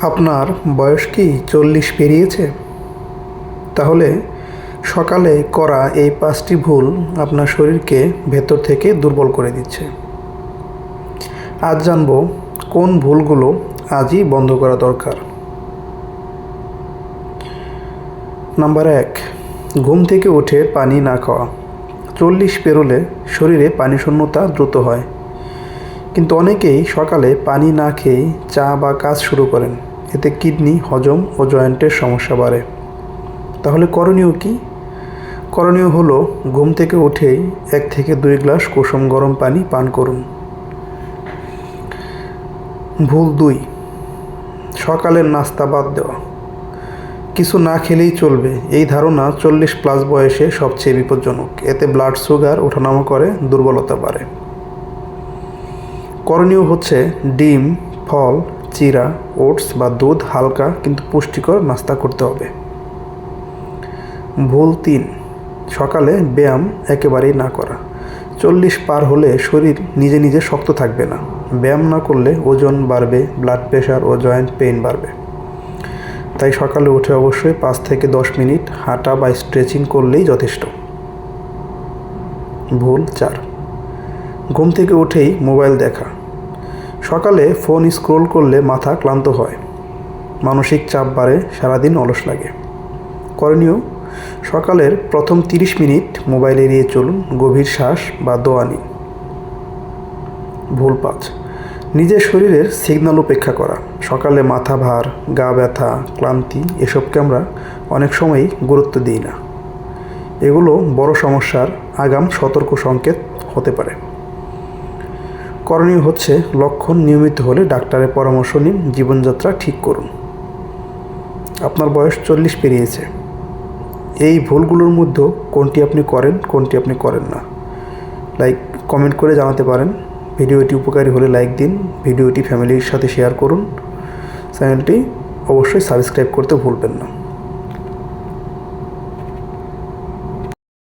আপনার বয়স কি চল্লিশ পেরিয়েছে? তাহলে সকালে করা এই পাঁচটি ভুল আপনার শরীরকে ভেতর থেকে দুর্বল করে দিচ্ছে। আজ জানব কোন ভুলগুলো আজই বন্ধ করা দরকার। নাম্বার এক, ঘুম থেকে উঠে পানি না খাওয়া। চল্লিশ পেরোলে শরীরে পানি শূন্যতা দ্রুত হয়। কিন্তু অনেকেই সকালে পানি না খেয়ে চা বা কাজ শুরু করেন। এতে কিডনি, হজম ও জয়েন্টের সমস্যা বাড়ে। তাহলে করণীয় কি? করণীয় হলো ঘুম থেকে উঠেই এক থেকে দুই গ্লাস কুসুম গরম পানি পান করুন। ভুল দুই, সকালের নাস্তা বাদ দেওয়া। কিছু না খেলেই চলবে। এই ধারণা চল্লিশ প্লাস বয়সে সবচেয়ে বিপজ্জনক। এতে ব্লাড সুগার, ওঠানামা করে দুর্বলতা বাড়ে। করণীয় হচ্ছে ডিম, ফল, চিরা, ওটস বা দুধ হালকা কিন্তু পুষ্টিকর নাস্তা করতে হবে। ভুল তিন, সকালে ব্যায়াম একেবারেই না করা। চল্লিশ পার হলে শরীর নিজে নিজে শক্ত থাকবে না। ব্যায়াম না করলে ওজন বাড়বে ব্লাড প্রেশার ও জয়েন্ট পেইন বাড়বে। তাই সকালে উঠে অবশ্যই পাঁচ থেকে দশ মিনিট হাঁটা বা স্ট্রেচিং করলেই যথেষ্ট। ভুল চার, ঘুম থেকে উঠেই মোবাইল দেখা। সকালে ফোন স্ক্রোল করলে মাথা ক্লান্ত হয়। মানসিক চাপ বাড়ে, সারাদিন অলস লাগে। করণীয়, সকালের প্রথম তিরিশ মিনিট মোবাইল এড়িয়ে চলুন, গভীর শ্বাস বা দোয়া নিন। ভুল পাঁচ নিজের শরীরের সিগন্যাল উপেক্ষা করা। সকালে মাথা ভার, গা ব্যথা, ক্লান্তি এসবকে আমরা অনেক সময়ই গুরুত্ব দিই না। এগুলো বড় সমস্যার আগাম সতর্ক সংকেত হতে পারে। করণীয় হচ্ছে লক্ষণ নিয়মিত হলে ডাক্তারের পরামর্শ নিন, জীবনযাত্রা ঠিক করুন। আপনার বয়স চল্লিশ পেরিয়েছে। এই ভুলগুলোর মধ্যে কোনটি আপনি করেন, কোনটি আপনি করেন না। লাইক, কমেন্ট করে জানাতে পারেন। ভিডিওটি উপকারী হলে লাইক দিন, ভিডিওটি ফ্যামিলির সাথে শেয়ার করুন। চ্যানেলটি অবশ্যই সাবস্ক্রাইব করতে ভুলবেন না।